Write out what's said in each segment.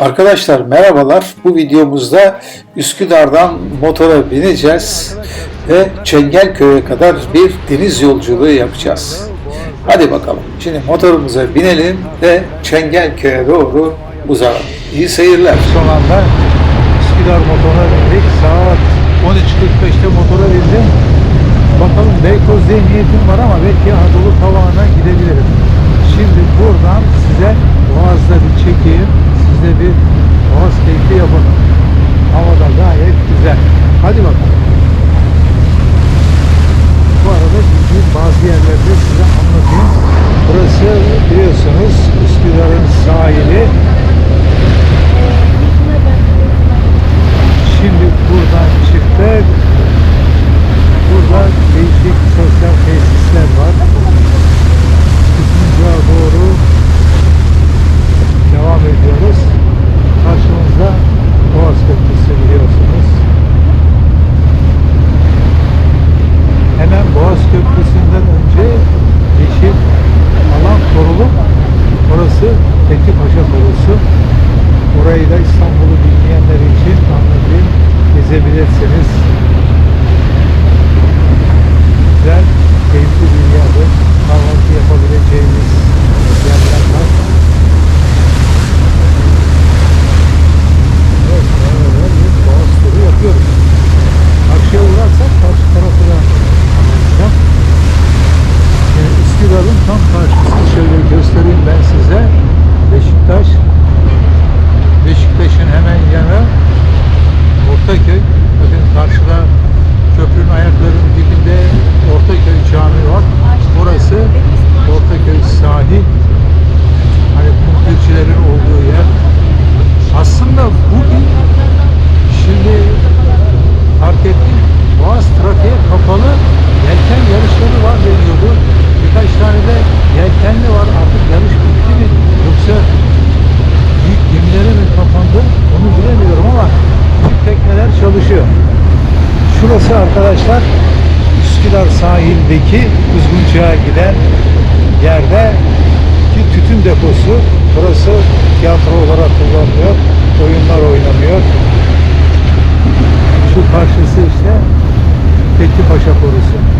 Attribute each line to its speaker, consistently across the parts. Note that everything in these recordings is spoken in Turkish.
Speaker 1: Arkadaşlar merhabalar. Bu videomuzda Üsküdar'dan motora bineceğiz ve Çengelköy'e kadar bir deniz yolculuğu yapacağız. Hadi bakalım. Şimdi motorumuza binelim ve Çengelköy'e doğru uzanalım. İyi seyirler.
Speaker 2: Son anda Üsküdar motoruna bindik. Saat 13.45'te motora bindim. Bakalım Beykoz diye niyetim var ama belki Anadolu Tavağı'na gidebilirim. Şimdi buradan size Boğaz'da bir çekeyim. Size bir Boğaz keyfi yapalım. Havada gayet güzel. Hadi bakalım. Bu arada gittiğim bazı yerlerde size anlatayım. Burası biliyorsunuz Üsküdar'ın sahili. Şimdi buradan çıktık. Burada değişik sosyal tesisler var. Tutuncağa doğru devam ediyoruz. Şurası arkadaşlar Üsküdar sahildeki Kuzgunçak'a giden yerde ki tütün deposu. Burası tiyatro olarak kullanılıyor. Oyunlar oynanıyor. Şu karşısı işte Fethi Paşa Korusu.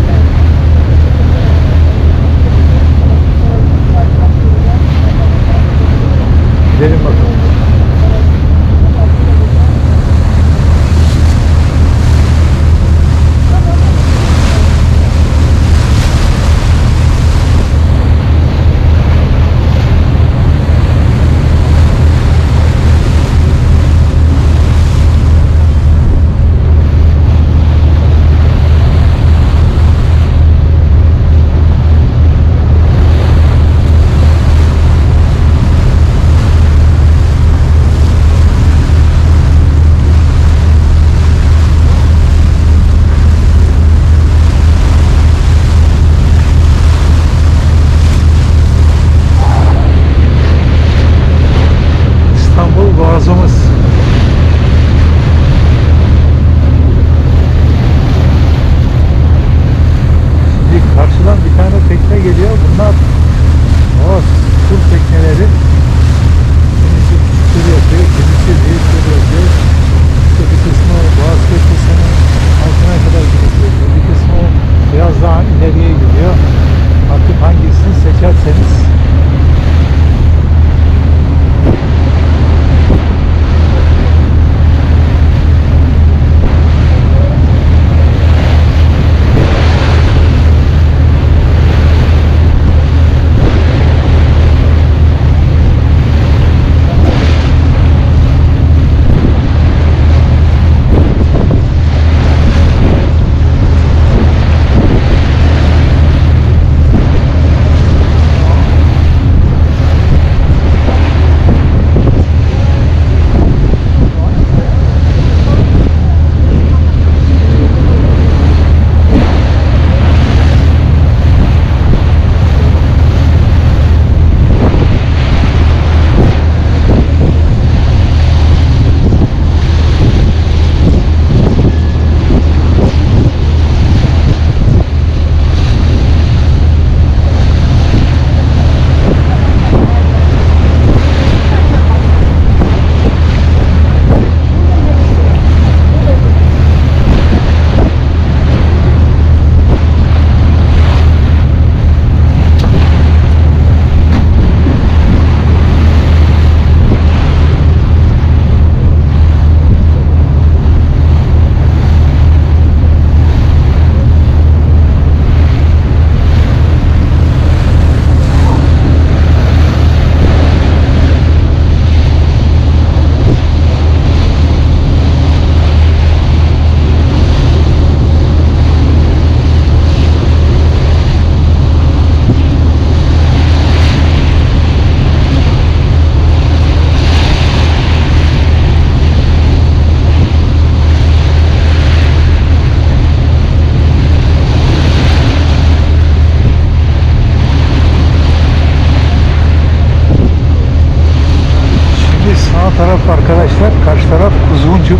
Speaker 2: Arkadaşlar, karşı taraf Kuzguncuk.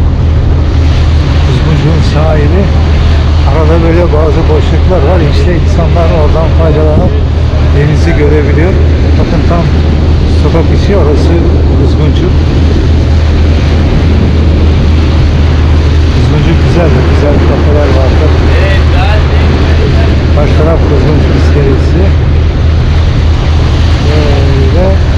Speaker 2: Kuzguncuk'un sahili. Arada böyle bazı boşluklar var. İşte insanlar oradan faydalanıp denizi görebiliyor. Bakın tam sokak içi orası Kuzguncuk. Kuzguncuk güzeldir. Güzel kafeler vardır. Baş taraf Kuzguncuk iskelesi. Böyle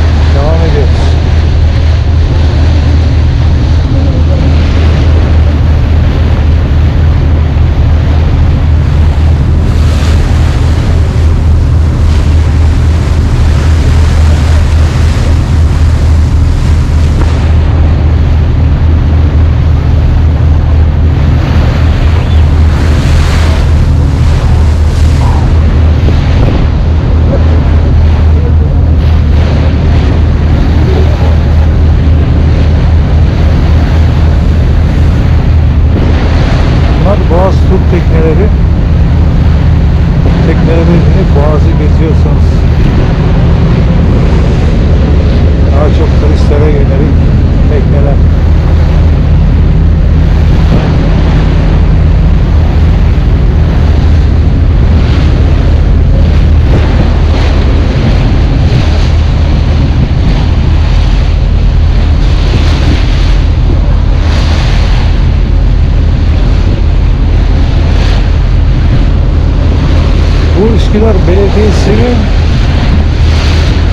Speaker 2: Üsküdar Belediyesi'nin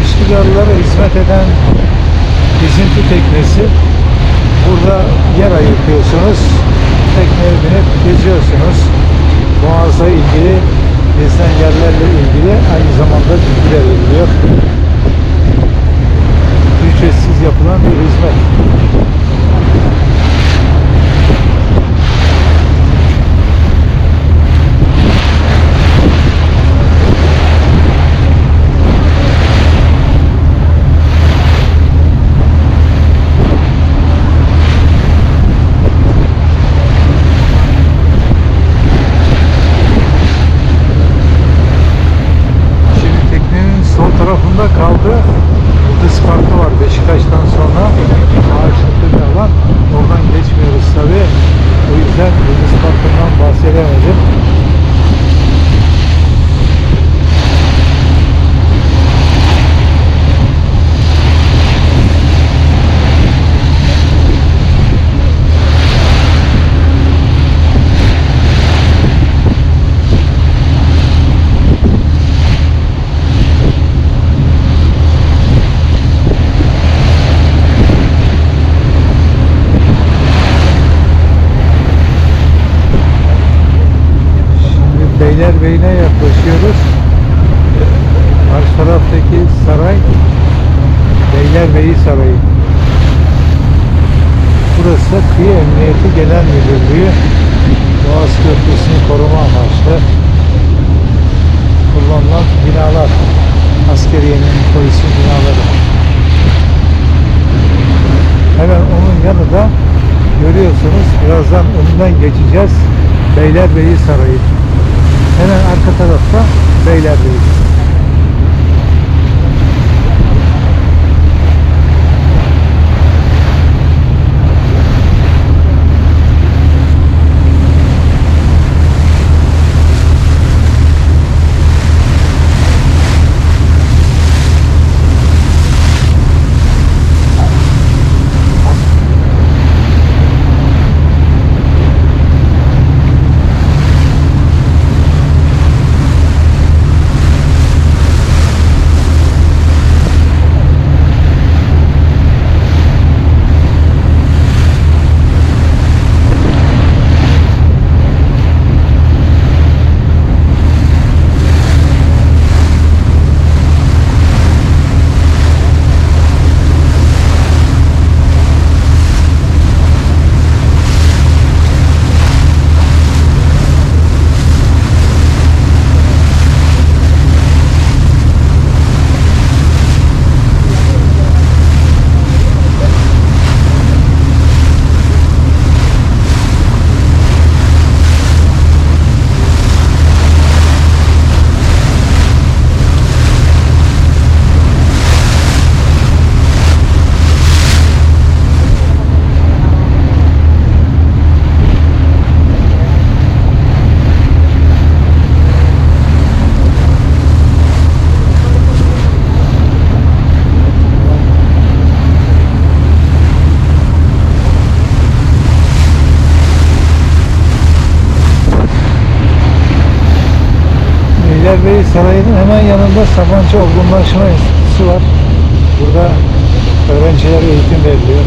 Speaker 2: Üsküdarlılara hizmet eden gezinti teknesi. Burada yer ayırtıyorsunuz. Tekneye binip geziyorsunuz. Boğaz'la ilgili gezilen yerlerle ilgili aynı zamanda bilgiler veriliyor. Ücretsiz yapılan bir hizmet. Şimdi Beylerbeyi'ne yaklaşıyoruz. Karşı taraftaki saray Beylerbeyi Sarayı. Burası da Kıyı Emniyeti Genel Müdürlüğü. Boğaz Köprüsü'nü koruma amaçlı kullanılan binalar. Askeriyenin, polisin binaları. Hemen onun yanı da görüyorsunuz birazdan önünden geçeceğiz. Beylerbeyi Sarayı. Hemen arka tarafta Beylerbeyi. Yanında Sabancı Olgunlaşma Enstitüsü var. Burada öğrencilere eğitim veriliyor.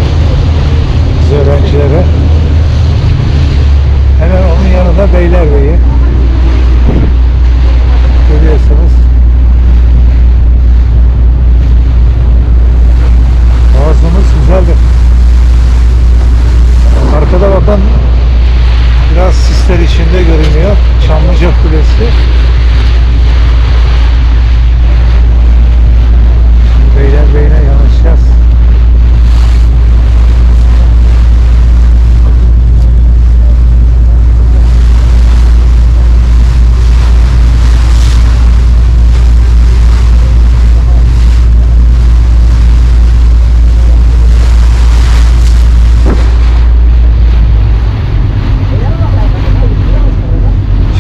Speaker 2: Biz öğrencilere. Hemen onun yanında Beylerbeyi. Görüyorsunuz. Boğazımız güzeldir. Arkada bakın biraz sisler içinde görünüyor. Çamlıca Kulesi. Şimdi Beylerbeyi'ne yanaşacağız.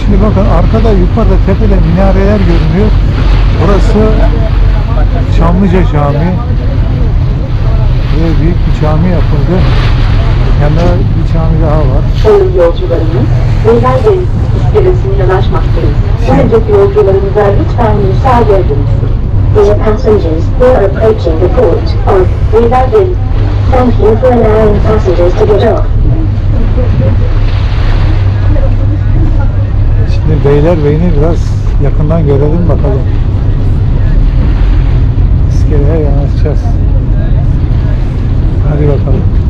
Speaker 2: Şimdi arkada yukarıda tepede minareler görünüyor. Burası Çamlıca Camii. Buraya büyük bir cami yapıldı. Yanında bir cami daha var.
Speaker 3: Sayın yolcularımız, Beylerbeyi iskelesine yanaşmaktayız. Önceki yolcularımıza lütfen müsaade ediniz. Dear passengers, we are approaching the port of Beylerbeyi. Thank you for allowing passengers to get off.
Speaker 2: Şimdi Beylerbeyi'ni biraz yakından görelim bakalım. İskeleye yanaşacağız. Hadi bakalım.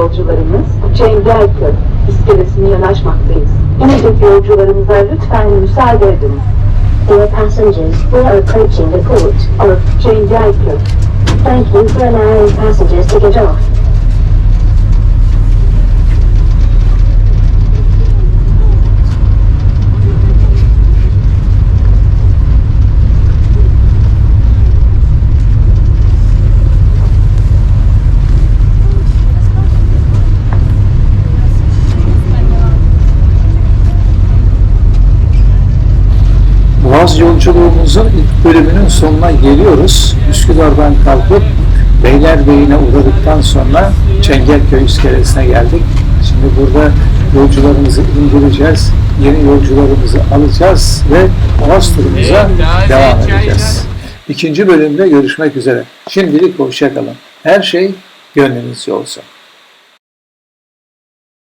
Speaker 3: Yolcularımız, Çengelköy iskelesine yanaşmaktayız. İnecek yolcularımıza lütfen müsaade ediniz.
Speaker 4: Dear passengers, we are approaching the port of
Speaker 3: Çengelköy.
Speaker 4: Thank you for allowing passengers to get off.
Speaker 1: Boğaz yolculuğumuzun ilk bölümünün sonuna geliyoruz. Üsküdar'dan kalkıp Beylerbeyi'ne uğradıktan sonra Çengelköy iskelesine geldik. Şimdi burada yolcularımızı indireceğiz. Yeni yolcularımızı alacağız ve Boğaz turumuza devam edeceğiz. İkinci bölümde görüşmek üzere. Şimdilik hoşçakalın. Her şey gönlünüzce olsun.